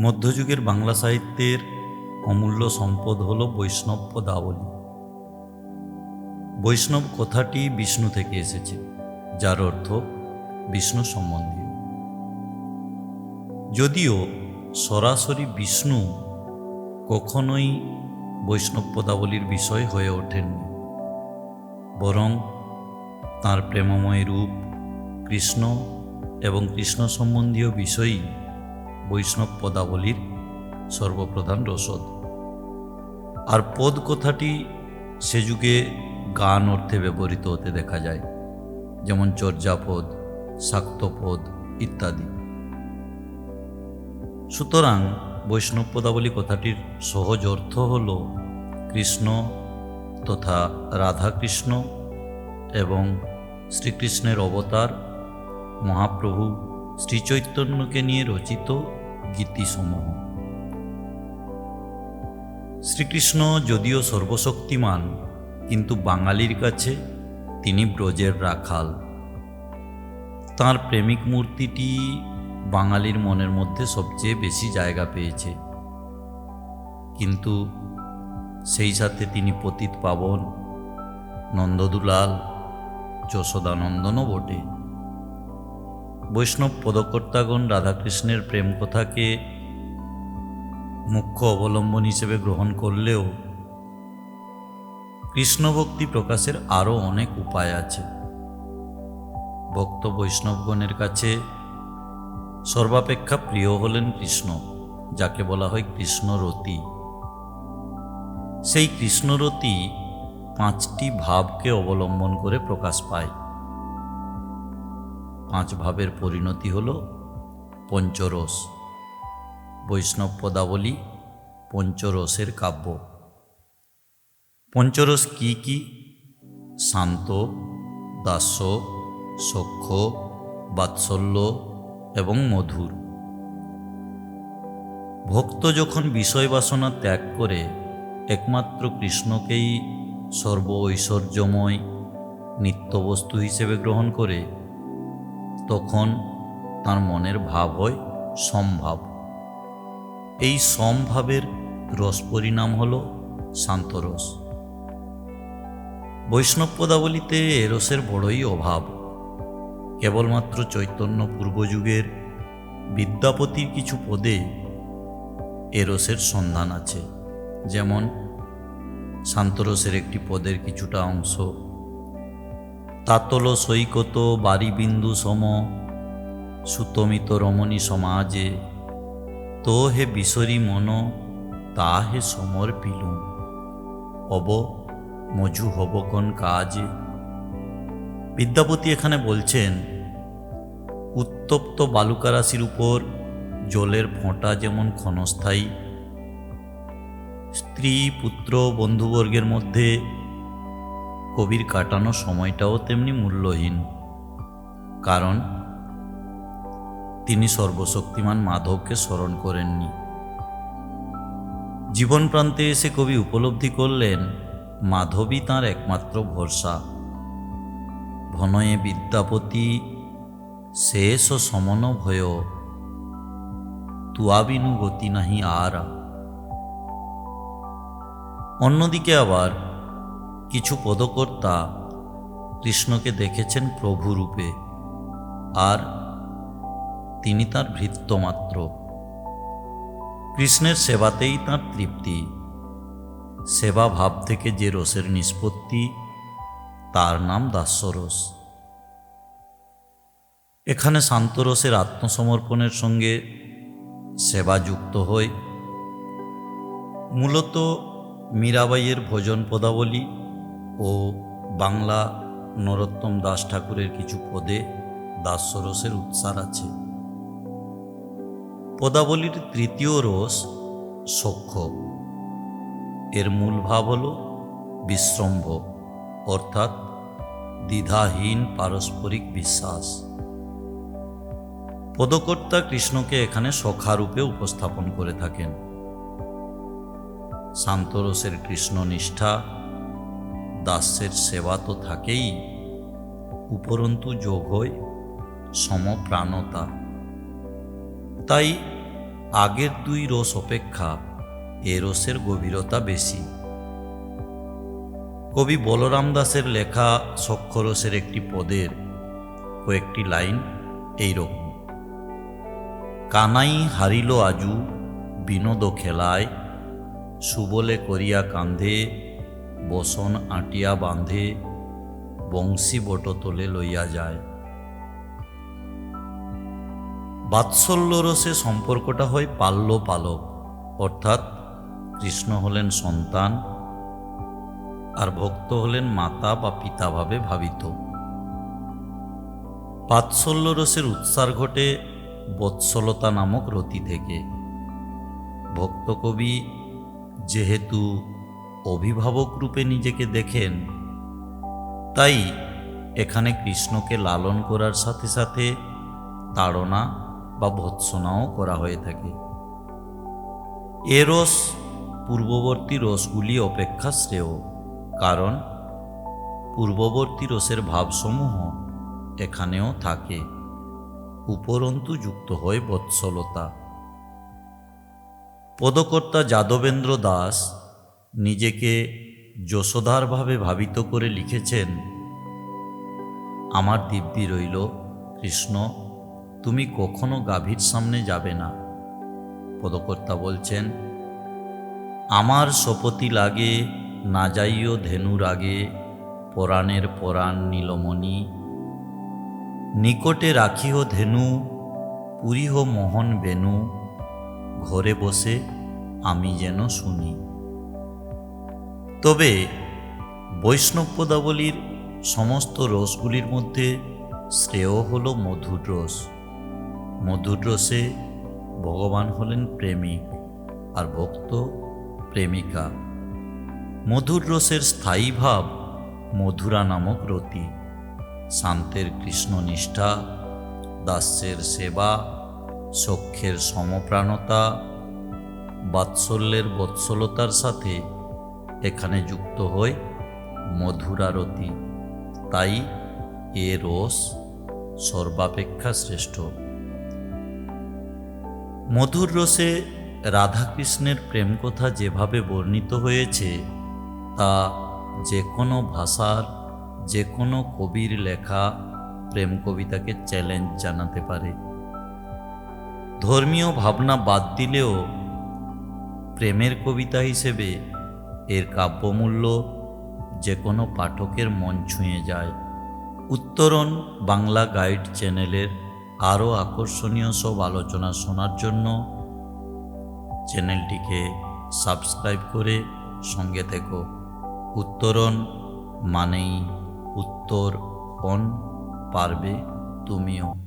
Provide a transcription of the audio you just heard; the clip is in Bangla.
মধ্যযুগের বাংলা সাহিত্যের অমূল্য সম্পদ হল বৈষ্ণব পদাবলী বৈষ্ণব কথাটি বিষ্ণু থেকে এসেছে, যার অর্থ বিষ্ণু সম্বন্ধীয় যদিও সরাসরি বিষ্ণু কখনোই বৈষ্ণব পদাবলীর বিষয় হয়ে ওঠেননি, বরং তাঁর প্রেমময় রূপ কৃষ্ণ এবং কৃষ্ণ সম্বন্ধীয় বিষয়ই বৈষ্ণব পদাবলীর সর্বপ্রধান রসদ। আর পদ কথাটি সে যুগে গান অর্থে ব্যবহৃত হতে দেখা যায়, যেমন চর্যাপদ, শাক্তপদ ইত্যাদি। সুতরাং বৈষ্ণব পদাবলী কথাটির সহজ অর্থ হল কৃষ্ণ তথা রাধাকৃষ্ণ এবং শ্রীকৃষ্ণের অবতার মহাপ্রভু শ্রীচৈতন্যকে নিয়ে রচিত গীতিসমূহ। শ্রীকৃষ্ণ যদিও সর্বশক্তিমান, কিন্তু বাঙালির কাছে তিনি ব্রজের রাখাল। তার প্রেমিক মূর্তিটি বাঙালির মনের মধ্যে সবচেয়ে বেশি জায়গা পেয়েছে। কিন্তু সেই সাথে তিনি পতিত পাবন, নন্দদুলাল, যশোদানন্দনও বটে। বৈষ্ণব পদকর্তাগণ রাধাকৃষ্ণের প্রেম কথাকে মুখ্য অবলম্বন হিসেবে গ্রহণ করলেও কৃষ্ণভক্তি প্রকাশের আরও অনেক উপায় আছে। ভক্ত বৈষ্ণবগণের কাছে সর্বাপেক্ষা প্রিয় হলেন কৃষ্ণ, যাকে বলা হয় কৃষ্ণরতি। সেই কৃষ্ণরতি পাঁচটি ভাবকে অবলম্বন করে প্রকাশ পায়। পাঁচ ভাবের পরিণতি হল পঞ্চরস। বৈষ্ণব পদাবলী পঞ্চরসের কাব্য। পঞ্চরস কি কি? শান্ত, দাস্য সখ্য বাৎসল্য এবং মধুর। ভক্ত যখন বিষয় বাসনা ত্যাগ করে, একমাত্র কৃষ্ণকেই সর্ব ঐশ্বর্যময় নিত্যবস্তু হিসেবে গ্রহণ করে তখন তার মনের ভাব হয় সমভাব। এই সম্ভাবের রস পরিণাম হল শান্তরস। বৈষ্ণব পদাবলিতে এ রসের বড়ই অভাব। কেবলমাত্র চৈতন্য পূর্বযুগের বিদ্যাপতির কিছু পদে এ রসের সন্ধান আছে। যেমন শান্তরসের একটি পদের কিছুটা অংশ তাতল সৈকত বারিবিন্দু সম, সুতমিত রমণী সমাজে। তো হে বিশরী মন, তা হে সমর পিলুম অব, মজু হবকন কাজে। বিদ্যাপতি এখানে বলছেন, উত্তপ্ত বালুকারাশির উপর জলের ফোঁটা যেমন ক্ষণস্থায়ী, স্ত্রী, পুত্র, বন্ধুবর্গের মধ্যে কবির কাটানো সময়টাও তেমনি মূল্যহীন। কারণ, তিনি সর্বশক্তিমান মাধবকে স্মরণ করেননি। জীবন প্রান্তে এসে কবি উপলব্ধি করলেন মাধবী তাঁর একমাত্র ভরসা। ভনয়ে বিদ্যাপতি শেষ ও সমন ভয় তুয়াবিনু গতি নাহি আর। অন্যদিকে আবার কিছু পদকর্তা কৃষ্ণকে দেখেছেন প্রভু রূপে আর তিনি তার ভৃত্য মাত্র কৃষ্ণের সেবাতেই তার তৃপ্তি। সেবা ভাব থেকে যে রসের নিষ্পত্তি, তার নাম দাস্যরস এখানে শান্তরসের আত্মসমর্পণের সঙ্গে সেবা যুক্ত হয় মূলত মীরাবাইয়ের ভোজন পদাবলী বাংলা নরোত্তম দাস ঠাকুরের কিছু পদে দাসরসের উৎসার আছে। পদাবলীর তৃতীয় রস সখ্য এর মূল ভাব হল বিশ্রম্ভ অর্থাৎ দ্বিধাহীন পারস্পরিক বিশ্বাস। পদকর্তা কৃষ্ণকে এখানে সখারূপে উপস্থাপন করে থাকেন। শান্তরসের কৃষ্ণনিষ্ঠা দাস্যের সেবা তো থাকেই, উপরন্তু যোগ হয় সমপ্রাণতা। তাই আগের দুই রস অপেক্ষা এ রসের গভীরতা বেশি। কবি বলরাম দাসের লেখা সক্ষরসের একটি পদের কয়েকটি লাইন এই রকম কানাই হারিল আজু, বিনোদ খেলায়, সুবলে করিয়া কান্ধে বসন আটিয়া বাঁধে, বংশী বট তোলে লইয়া যায়। বাৎসল্য রসে সম্পর্কটা হয় পাল্য পালক অর্থাৎ কৃষ্ণ হলেন সন্তান আর ভক্ত হলেন মাতা বা পিতা ভাবে ভাবিত। বাৎসল্য রসের উৎসার ঘটে বৎসলতা নামক রতি থেকে। ভক্ত কবি যেহেতু অভিভাবক রূপে নিজেকে দেখেন। তাই এখানে কৃষ্ণকে লালন করার সাথে সাথে তাড়না বা ভৎসনাও করা হয়ে থাকে। এ রস পূর্ববর্তী রসগুলি অপেক্ষা শ্রেয়, কারণ পূর্ববর্তী রসের ভাবসমূহ এখানেও থাকে, উপরন্তু যুক্ত হয় বৎসলতা। পদকর্তা যাদবেন্দ্র দাস নিজেকে যশোধারভাবে ভাবিত করে লিখেছেন, আমার দিব্যি রইল, কৃষ্ণ, তুমি কখনো গাভীর সামনে যাবে না। পদকর্তা বলছেন, আমার শপথি লাগে, না যাইও ধেনুর আগে, পরাণের পরাণ নীলমণি। নিকটে রাখিও ধেনু, পুরিহ মোহন বেনু, ঘরে বসে আমি যেন শুনি। তবে বৈষ্ণব পদাবলীর সমস্ত রসগুলির মধ্যে শ্রেয় হল মধুর রস। মধুর রসে ভগবান হলেন প্রেমিক আর ভক্ত প্রেমিকা। মধুর রসের স্থায়ী ভাব মধুরা নামক রতি। শান্তের কৃষ্ণনিষ্ঠা দাস্যের সেবা, সখ্যের সমপ্রাণতা, বাৎসল্যের বৎসলতার সাথে এখানে যুক্ত হয় মধুরারতি। তাই এ রস সর্বাপেক্ষা শ্রেষ্ঠ। মধুর রসে রাধাকৃষ্ণের প্রেম কথা যেভাবে বর্ণিত হয়েছে, তা যে কোনো ভাষার যে কোনো কবির লেখা প্রেম কবিতাকে চ্যালেঞ্জ জানাতে পারে। ধর্মীয় ভাবনা বাদ দিলেও প্রেমের কবিতা হিসেবে এর কাব্যমূল্য যে কোনো পাঠকের মন ছুঁয়ে যায়। উত্তরণ বাংলা গাইড চ্যানেলের আরও আকর্ষণীয় সব আলোচনা শোনার জন্য চ্যানেলটিকে সাবস্ক্রাইব করে সঙ্গে থেকো। উত্তরণ মানেই উত্তর অন পারবে তুমিও।